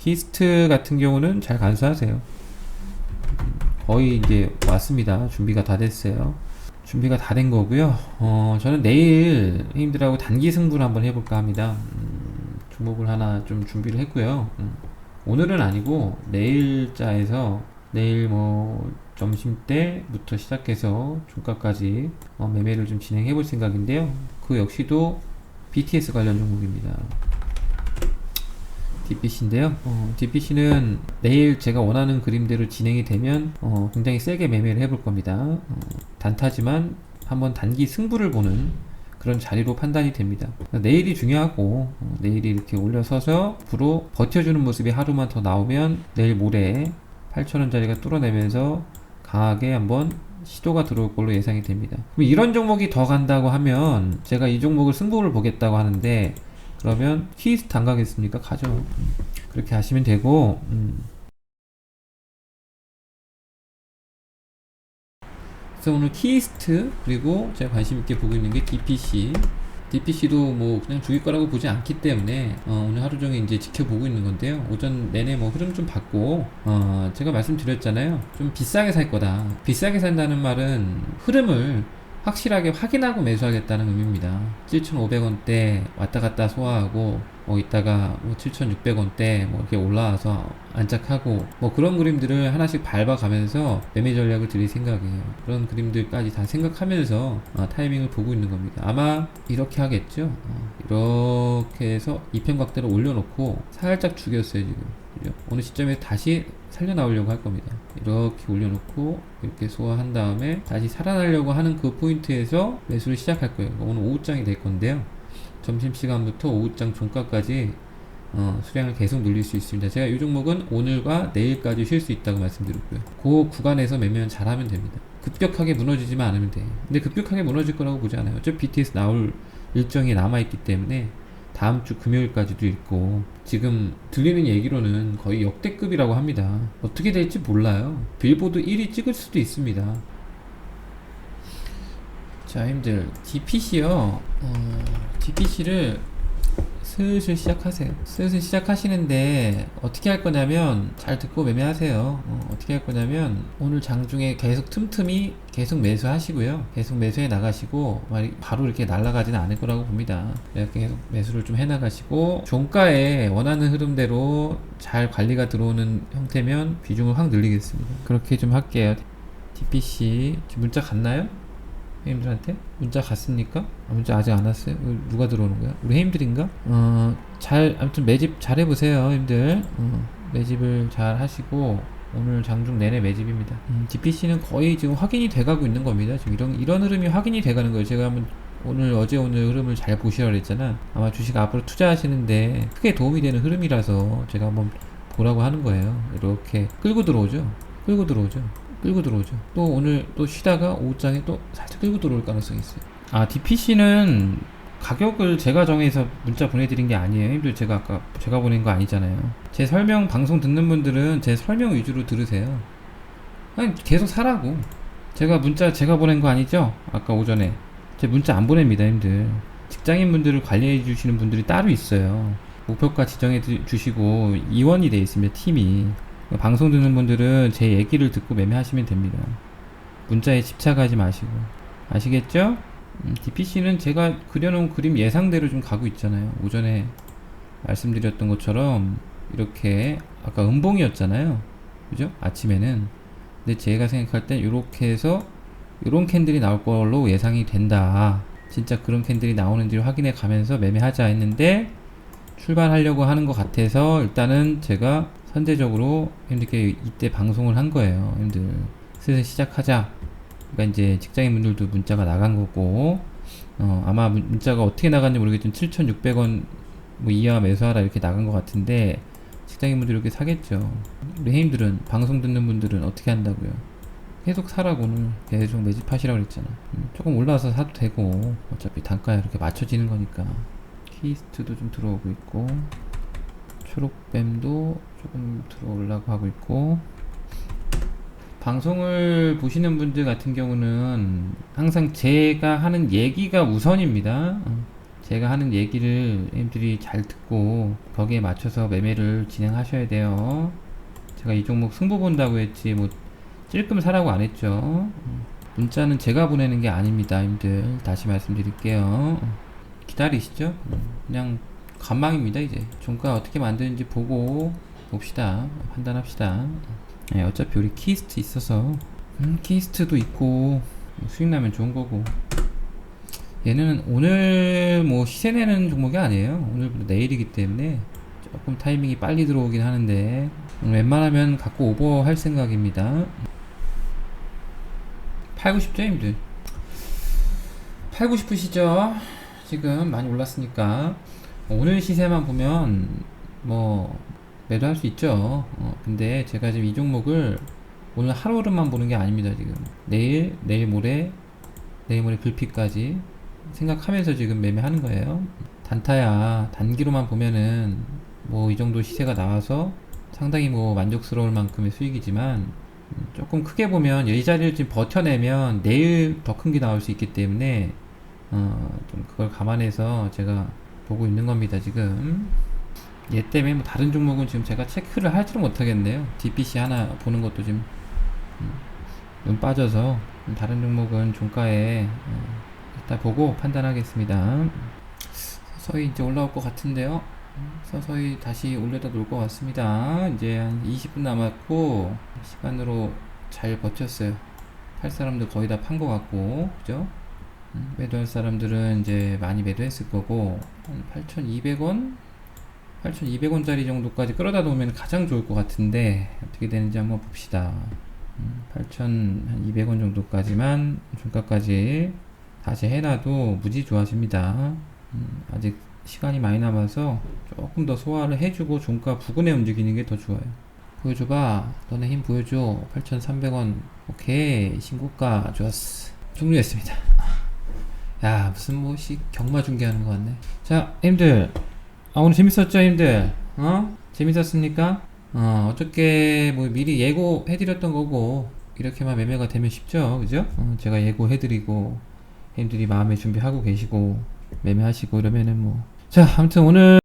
키스트 같은 경우는 잘 간수하세요. 거의 이제 왔습니다. 준비가 다 됐어요. 준비가 다 된 거고요. 어, 저는 내일 형님들하고 단기 승부를 한번 해볼까 합니다. 음, 종목을 하나 좀 준비를 했고요. 음, 오늘은 아니고 내일자에서 내일 뭐 점심 때부터 시작해서 종가까지 어, 매매를 좀 진행해 볼 생각인데요. 그 역시도 BTS 관련 종목입니다. DPC인데요. 어, DPC는 내일 제가 원하는 그림대로 진행이 되면 어, 굉장히 세게 매매를 해볼 겁니다. 어, 단타지만 한번 단기 승부를 보는 그런 자리로 판단이 됩니다. 내일이 중요하고 어, 내일이 이렇게 올려서서 앞으로 버텨주는 모습이 하루만 더 나오면 내일 모레 8천원짜리가 뚫어내면서 강하게 한번 시도가 들어올 걸로 예상이 됩니다. 그럼 이런 종목이 더 간다고 하면 제가 이 종목을 승부를 보겠다고 하는데 그러면 키스트 안 가겠습니까? 가죠. 음, 그렇게 하시면 되고 음. 그래서 오늘 키스트 그리고 제가 관심 있게 보고 있는 게 DPC DPC도 뭐 그냥 죽일 거라고 보지 않기 때문에 어, 오늘 하루 종일 이제 지켜보고 있는 건데요. 오전 내내 뭐 흐름 좀 봤고 어, 제가 말씀드렸잖아요. 좀 비싸게 살 거다. 비싸게 산다는 말은 흐름을 확실하게 확인하고 매수하겠다는 의미입니다. 7,500원대 왔다 갔다 소화하고 뭐 이따가 뭐 7,600원대 뭐 이렇게 올라와서 안착하고 뭐 그런 그림들을 하나씩 밟아가면서 매매 전략을 드릴 생각이에요. 그런 그림들까지 다 생각하면서 어, 타이밍을 보고 있는 겁니다. 아마 이렇게 하겠죠. 어, 이렇게 해서 이평각대로 올려놓고 살짝 죽였어요 지금. 어느 시점에 다시 살려 나오려고 할 겁니다. 이렇게 올려놓고 이렇게 소화한 다음에 다시 살아나려고 하는 그 포인트에서 매수를 시작할 거예요. 오늘 오후장이 될 건데요. 점심시간부터 오후장 종가까지 어, 수량을 계속 늘릴 수 있습니다. 제가 이 종목은 오늘과 내일까지 쉴 수 있다고 말씀드렸고요. 그 구간에서 매매는 잘하면 됩니다. 급격하게 무너지지만 않으면 돼요. 근데 급격하게 무너질 거라고 보지 않아요. 어차피 BTS 나올 일정이 남아있기 때문에 다음 주 금요일까지도 있고 지금 들리는 얘기로는 거의 역대급이라고 합니다. 어떻게 될지 몰라요. 빌보드 1위 찍을 수도 있습니다. 자, 힘들 DPC요. 어, DPC를 슬슬 시작하세요. 슬슬 시작하시는데 어떻게 할 거냐면 잘 듣고 매매하세요. 어, 어떻게 할 거냐면 오늘 장중에 계속 틈틈이 계속 매수하시고요. 계속 매수해 나가시고 말- 바로 이렇게 날아가지는 않을 거라고 봅니다. 이렇게 계속 매수를 좀 해 나가시고 종가에 원하는 흐름대로 잘 관리가 들어오는 형태면 비중을 확 늘리겠습니다. 그렇게 좀 할게요. DPC 문자 갔나요? 회님들한테 문자 갔습니까? 아, 문자 아직 안 왔어요. 누가 들어오는 거야? 우리 회님들인가? 어, 잘 아무튼 매집 잘 해보세요, 힘들. 어, 매집을 잘 하시고 오늘 장중 내내 매집입니다. 음, DPC는 거의 지금 확인이 돼가고 있는 겁니다. 지금 이런 이런 흐름이 확인이 돼가는 거예요. 제가 한번 오늘 어제 오늘 흐름을 잘 보시라 그랬잖아. 아마 주식 앞으로 투자하시는데 크게 도움이 되는 흐름이라서 제가 한번 보라고 하는 거예요. 이렇게 끌고 들어오죠. 끌고 들어오죠. 끌고 들어오죠. 또 오늘 또 쉬다가 오후장에 또 살짝 끌고 들어올 가능성이 있어요. 아, DPC는 가격을 제가 정해서 문자 보내드린 게 아니에요. 힘들 제가 아까 제가 보낸 거 아니잖아요. 제 설명 방송 듣는 분들은 제 설명 위주로 들으세요. 아니 계속 사라고. 제가 문자 제가 보낸 거 아니죠? 아까 오전에 제 문자 안 보냅니다, 힘들. 직장인 분들을 관리해 주시는 분들이 따로 있어요. 목표가 지정해 주- 주시고 이원이 돼 있습니다, 팀이. 방송 듣는 분들은 제 얘기를 듣고 매매하시면 됩니다. 문자에 집착하지 마시고. 아시겠죠? 음, DPC는 제가 그려놓은 그림 예상대로 좀 가고 있잖아요. 오전에 말씀드렸던 것처럼 이렇게 아까 음봉이었잖아요. 그죠? 아침에는. 근데 제가 생각할 땐 이렇게 해서 이런 캔들이 나올 걸로 예상이 된다. 진짜 그런 캔들이 나오는지를 확인해 가면서 매매하자 했는데 출발하려고 하는 것 같아서 일단은 제가 선제적으로 형님들께 이때 방송을 한 거예요. 형님들 슬슬 시작하자. 그러니까 이제 직장인분들도 문자가 나간 거고 어, 아마 문- 문자가 어떻게 나갔는지 모르겠지만 7,600원 뭐 이하 매수하라 이렇게 나간 것 같은데 직장인분들 이렇게 사겠죠. 우리 해임들은 방송 듣는 분들은 어떻게 한다고요? 계속 사라고 오늘 계속 매집하시라고 그랬잖아. 음, 조금 올라와서 사도 되고 어차피 단가에 이렇게 맞춰지는 거니까. 키스트도 좀 들어오고 있고 초록뱀도 조금 들어오려고 하고 있고 방송을 보시는 분들 같은 경우는 항상 제가 하는 얘기가 우선입니다. 어, 제가 하는 얘기를 형님들이 잘 듣고 거기에 맞춰서 매매를 진행하셔야 돼요. 제가 이 종목 승부 본다고 했지 뭐 찔끔 사라고 안 했죠. 문자는 제가 보내는 게 아닙니다, 형님들. 다시 말씀드릴게요. 기다리시죠. 그냥 관망입니다, 이제. 종가 어떻게 만드는지 보고 봅시다. 판단합시다. 네, 어차피 우리 키스트 있어서 음, 키스트도 있고 수익 나면 좋은 거고 얘는 오늘 뭐 시세 내는 종목이 아니에요. 오늘부터 내일이기 때문에 조금 타이밍이 빨리 들어오긴 하는데 음, 웬만하면 갖고 오버 할 생각입니다. 팔고 싶죠, 힘들. 팔고 싶으시죠? 지금 많이 올랐으니까 오늘 시세만 보면 뭐 매도 할 수 있죠. 어, 근데 제가 지금 이 종목을 오늘 하루만 보는 게 아닙니다. 지금 내일, 내일 모레, 내일 모레 불피까지 생각하면서 지금 매매하는 거예요. 단타야 단기로만 보면은 뭐 이 정도 시세가 나와서 상당히 뭐 만족스러울 만큼의 수익이지만 음, 조금 크게 보면 이 자리를 지금 버텨내면 내일 더 큰 게 나올 수 있기 때문에 어, 좀 그걸 감안해서 제가 보고 있는 겁니다 지금 얘 때문에 뭐 다른 종목은 지금 제가 체크를 할지를 못하겠네요 DPC 하나 보는 것도 지금 음, 눈 빠져서 다른 종목은 종가에 어, 이따 보고 판단하겠습니다 서서히 이제 올라올 것 같은데요 서서히 다시 올려다 놓을 것 같습니다. 이제 한 20분 남았고 시간으로 잘 버텼어요. 팔 사람들 거의 다 판 것 같고 그죠? 음, 매도할 사람들은 이제 많이 매도했을 거고 한 8,200원, 8,200원짜리 정도까지 끌어다 놓으면 가장 좋을 것 같은데 어떻게 되는지 한번 봅시다. 음, 8,200원 정도까지만 종가까지 다시 해놔도 무지 좋아집니다. 음, 아직 시간이 많이 남아서 조금 더 소화를 해주고 종가 부근에 움직이는 게 더 좋아요. 보여줘봐. 너네 힘 보여줘. 8,300원. 오케이. 신고가 좋았어. 종료했습니다. 야, 무슨 뭐시 경마 중계하는 것 같네. 자, 힘들. 아, 오늘 재밌었죠, 힘들? 어? 재밌었습니까? 어, 어저께 뭐 미리 예고해드렸던 거고, 이렇게만 매매가 되면 쉽죠, 그죠? 어, 제가 예고해드리고, 힘들이 마음의 준비하고 계시고, 매매하시고 이러면은 뭐. 자, 아무튼 오늘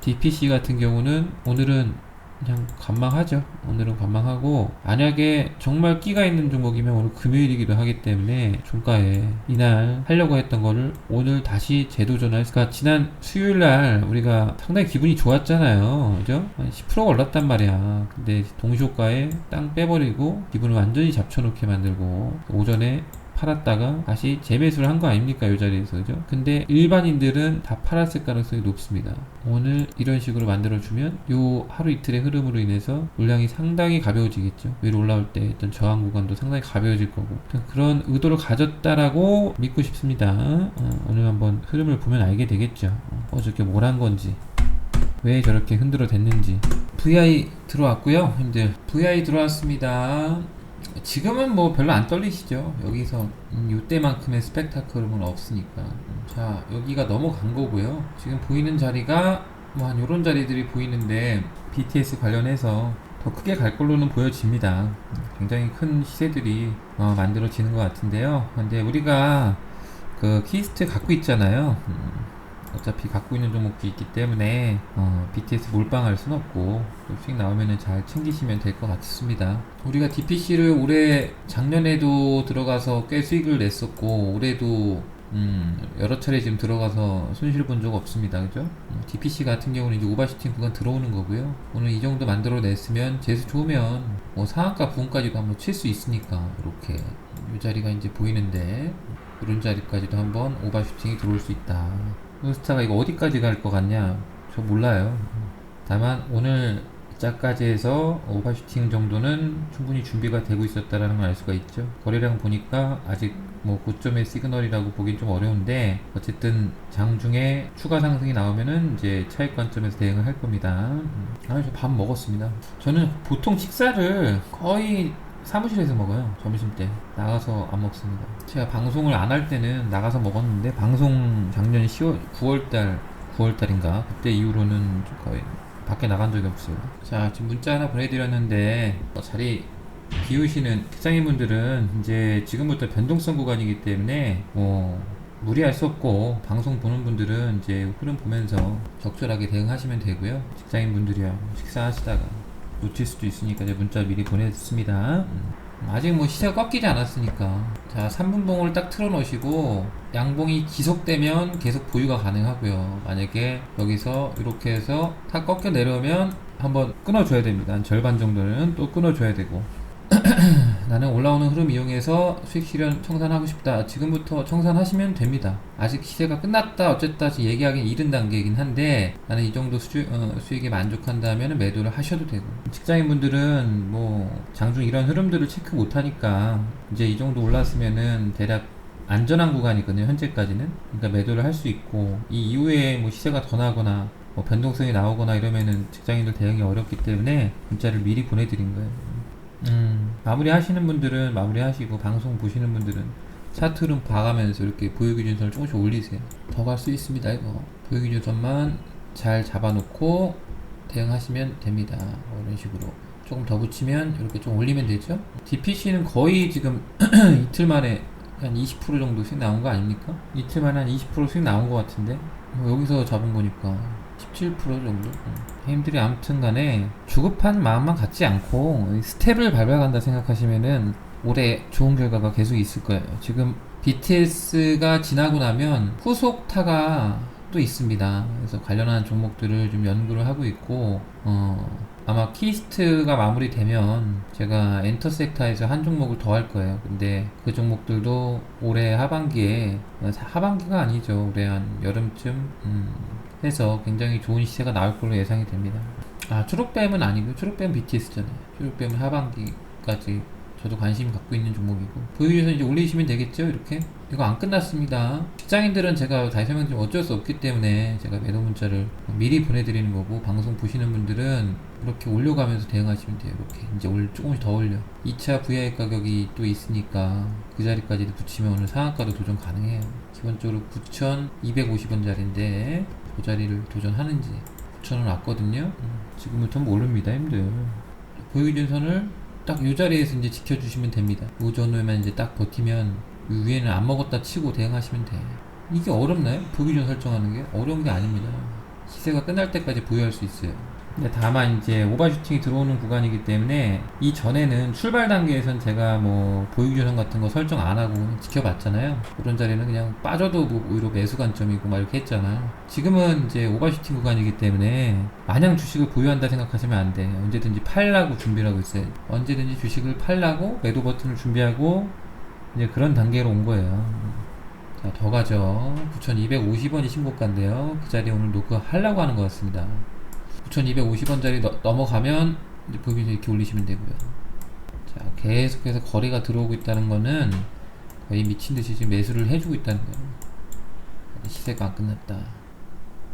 DPC 같은 경우는 오늘은 그냥 관망하죠. 오늘은 관망하고 만약에 정말 끼가 있는 종목이면 오늘 금요일이기도 하기 때문에 종가에 이날 하려고 했던 거를 오늘 다시 재도전할 그러니까 지난 수요일 날 우리가 상당히 기분이 좋았잖아요. 그죠? 한 10%가 올랐단 말이야. 근데 동시호가에 땅 빼버리고 기분을 완전히 잡쳐놓게 만들고 오전에 팔았다가 다시 재매수를 한 거 아닙니까? 이 자리에서 그죠? 근데 일반인들은 다 팔았을 가능성이 높습니다. 오늘 이런 식으로 만들어주면 요 하루 이틀의 흐름으로 인해서 물량이 상당히 가벼워지겠죠. 위로 올라올 때 어떤 저항 구간도 상당히 가벼워질 거고 그런 의도를 가졌다라고 믿고 싶습니다. 어, 오늘 한번 흐름을 보면 알게 되겠죠. 어, 어저께 뭘 한 건지 왜 저렇게 흔들어 댔는지 VI 들어왔고요 힘들 VI 들어왔습니다 지금은 뭐 별로 안 떨리시죠? 여기서 음, 이때만큼의 스펙타클은 없으니까. 음, 자 여기가 넘어간 거고요. 지금 보이는 자리가 뭐한 요런 자리들이 보이는데 BTS 관련해서 더 크게 갈 걸로는 보여집니다. 음, 굉장히 큰 시세들이 어, 만들어지는 것 같은데요. 근데 우리가 그 키스트 갖고 있잖아요. 음, 어차피 갖고 있는 종목도 있기 때문에 어, BTS 몰빵할 순 없고 또 수익 나오면은 잘 챙기시면 될 것 같습니다. 우리가 DPC를 올해 작년에도 들어가서 꽤 수익을 냈었고 올해도 음, 여러 차례 지금 들어가서 손실 본 적 없습니다. 그죠? 음, DPC 같은 경우는 이제 오버슈팅 구간 들어오는 거고요. 오늘 이 정도 만들어 냈으면 재수 좋으면 뭐 상한가 부분까지도 한번 칠 수 있으니까 이렇게 이 자리가 이제 보이는데 이런 자리까지도 한번 오버슈팅이 들어올 수 있다. 몬스타가 이거 어디까지 갈 것 같냐? 저 몰라요. 다만 오늘 짝까지 해서 오버슈팅 정도는 충분히 준비가 되고 있었다라는 걸 알 수가 있죠. 거래량 보니까 아직 뭐 고점의 시그널이라고 보긴 좀 어려운데 어쨌든 장중에 추가 상승이 나오면은 이제 차익 관점에서 대응을 할 겁니다. 아, 저밥 먹었습니다. 저는 보통 식사를 거의 사무실에서 먹어요. 점심 때 나가서 안 먹습니다. 제가 방송을 안 할 때는 나가서 먹었는데 방송 작년 10월 9월달 9월달인가 그때 이후로는 좀 거의 밖에 나간 적이 없어요. 자 지금 문자 하나 보내드렸는데 어, 자리 비우시는 직장인분들은 이제 지금부터 변동성 구간이기 때문에 뭐 무리할 수 없고 방송 보는 분들은 이제 흐름 보면서 적절하게 대응하시면 되고요. 직장인 분들이야 식사하시다가 놓칠 수도 있으니까 제가 문자 미리 보냈습니다. 음. 아직 뭐 시세가 꺾이지 않았으니까 자 3분봉을 딱 틀어놓으시고 양봉이 지속되면 계속 보유가 가능하고요 만약에 여기서 이렇게 해서 다 꺾여 내려오면 한번 끊어줘야 됩니다 한 절반 정도는 또 끊어줘야 되고 나는 올라오는 흐름 이용해서 수익 실현 청산하고 싶다. 지금부터 청산하시면 됩니다. 아직 시세가 끝났다 어쨌다 얘기하기는 이른 단계이긴 한데 나는 이 정도 수, 어, 수익에 만족한다면 매도를 하셔도 되고 직장인분들은 뭐 장중 이런 흐름들을 체크 못하니까 이제 이 정도 올랐으면은 대략 안전한 구간이거든요 현재까지는 그러니까 매도를 할 수 있고 이 이후에 뭐 시세가 더 나거나 뭐 변동성이 나오거나 이러면은 직장인들 대응이 어렵기 때문에 문자를 미리 보내드린 거예요. 음, 마무리 하시는 분들은 마무리 하시고 방송 보시는 분들은 차트 흐름 봐가면서 이렇게 보유기준선을 조금씩 올리세요. 더 갈 수 있습니다 이거. 보유기준선만 잘 잡아놓고 대응하시면 됩니다. 뭐 이런 식으로 조금 더 붙이면 이렇게 좀 올리면 되죠. DPC는 거의 지금 이틀 만에 한 20% 정도 수익 나온 거 아닙니까? 이틀 만에 한 20% 수익 나온 것 같은데 뭐 여기서 잡은 거니까 17% 정도? 음. 힘들이 아무튼 간에 주급한 마음만 갖지 않고 스텝을 밟아간다 생각하시면은 올해 좋은 결과가 계속 있을 거예요. 지금 BTS가 지나고 나면 후속타가 또 있습니다. 그래서 관련한 종목들을 좀 연구를 하고 있고, 어, 아마 키스트가 마무리되면 제가 엔터 섹터에서 한 종목을 더 할 거예요. 근데 그 종목들도 올해 하반기에, 어, 하반기가 아니죠. 올해 한 여름쯤, 음, 해서 굉장히 좋은 시세가 나올 걸로 예상이 됩니다. 아, 초록뱀은 아니고, 초록뱀 BTS잖아요. 초록뱀은 하반기까지 저도 관심 갖고 있는 종목이고. 보유에서 이제 올리시면 되겠죠? 이렇게? 이거 안 끝났습니다. 직장인들은 제가 다시 설명드리면 어쩔 수 없기 때문에 제가 매도 문자를 미리 보내드리는 거고 방송 보시는 분들은 이렇게 올려가면서 대응하시면 돼요. 이렇게. 이제 올 조금씩 더 올려. 2차 VI 가격이 또 있으니까 그 자리까지도 붙이면 오늘 상한가도 도전 가능해요. 기본적으로 9,250원짜리인데 그 자리를 도전하는지 9,000원 왔거든요 음, 지금부터 모릅니다 힘들 보유기준선을 딱이 자리에서 이제 지켜주시면 됩니다. 이 정도면 이제 딱 버티면 이 위에는 안 먹었다 치고 대응하시면 돼. 이게 어렵나요? 보기준 설정하는 게 어려운 게 아닙니다. 시세가 끝날 때까지 보유할 수 있어요. 근데 다만 이제 오버슈팅이 들어오는 구간이기 때문에 이 전에는 출발 단계에선 제가 뭐 보유규정 같은 거 설정 안 하고 지켜봤잖아요. 그런 자리는 그냥 빠져도 뭐 오히려 매수 관점이고 막 이렇게 했잖아요. 지금은 이제 오버슈팅 구간이기 때문에 마냥 주식을 보유한다 생각하시면 안 돼. 언제든지 팔라고 준비를 하고 있어요. 언제든지 주식을 팔라고 매도 버튼을 준비하고 이제 그런 단계로 온 거예요. 자, 더 가죠. 9,250원이 신고가인데요. 그 자리에 오늘 노크 하려고 하는 것 같습니다. 9,250원짜리 넘어가면 이제 보기서 이렇게 올리시면 되고요. 자, 계속해서 거래가 들어오고 있다는 거는 거의 미친 듯이 지금 매수를 해주고 있다는 거예요. 시세가 안 끝났다.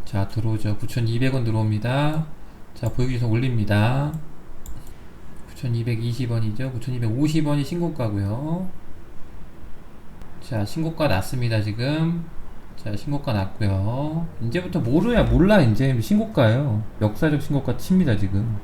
자, 들어오죠. 9,200원 들어옵니다. 자, 보여주셔서 올립니다. 9,220원이죠. 9,250원이 신고가고요. 자, 신고가 났습니다, 지금. 자, 신고가 났고요. 이제부터 모르야 몰라 이제 신고가예요. 역사적 신고가 칩니다 지금.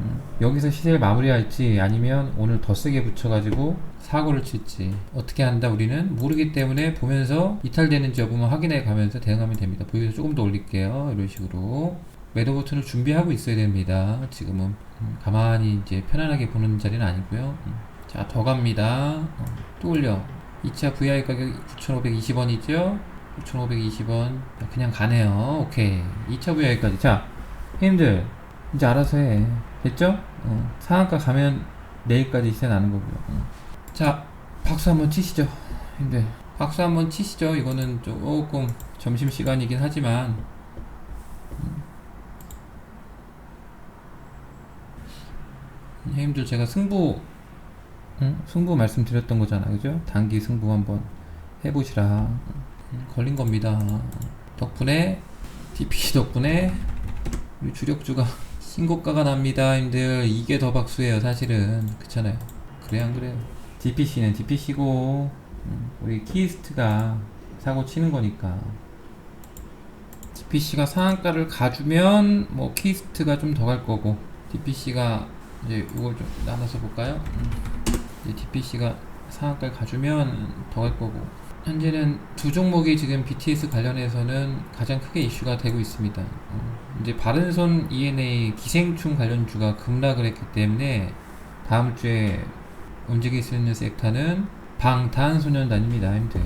음, 여기서 시세를 마무리할지 아니면 오늘 더 세게 붙여가지고 사고를 칠지 어떻게 한다 우리는 모르기 때문에 보면서 이탈되는지 여부만 확인해 가면서 대응하면 됩니다. 보여서 조금 더 올릴게요. 이런 식으로 매도 버튼을 준비하고 있어야 됩니다. 지금은 음, 가만히 이제 편안하게 보는 자리는 아니고요. 음, 자, 더 갑니다. 어, 또 올려. 2차 VI 가격이 9,520원이죠? 9,520원. 그냥 가네요. 오케이. 2차 VI까지. 자, 형님들, 이제 알아서 해. 됐죠? 어, 상한가 가면 내일까지 시세 나는 거고요. 어. 자, 박수 한번 치시죠. 형님들. 박수 한번 치시죠. 이거는 조금 점심시간이긴 하지만. 음. 형님들 제가 승부 응? 승부 말씀드렸던 거잖아, 그죠? 단기 승부 한번 해보시라. 응, 걸린 겁니다. 덕분에 DP 덕분에 주력주가 신고가가 납니다, 님들. 이게 더 박수예요, 사실은. 그렇잖아요. 그래 안 그래요? DPC는 DPC고 응, 우리 키스트가 사고 치는 거니까. DPC가 상한가를 가주면 뭐 키스트가 좀 더 갈 거고 DPC가 이제 이걸 좀 나눠서 볼까요? 음. 이제 DPC가 상한가를 가주면 더갈 거고 현재는 두 종목이 지금 BTS 관련해서는 가장 크게 이슈가 되고 있습니다. 어, 이제 바른손 ENA 기생충 관련주가 급락을 했기 때문에 다음 주에 움직일 수 있는 섹터는 방탄소년단입니다. 힘들.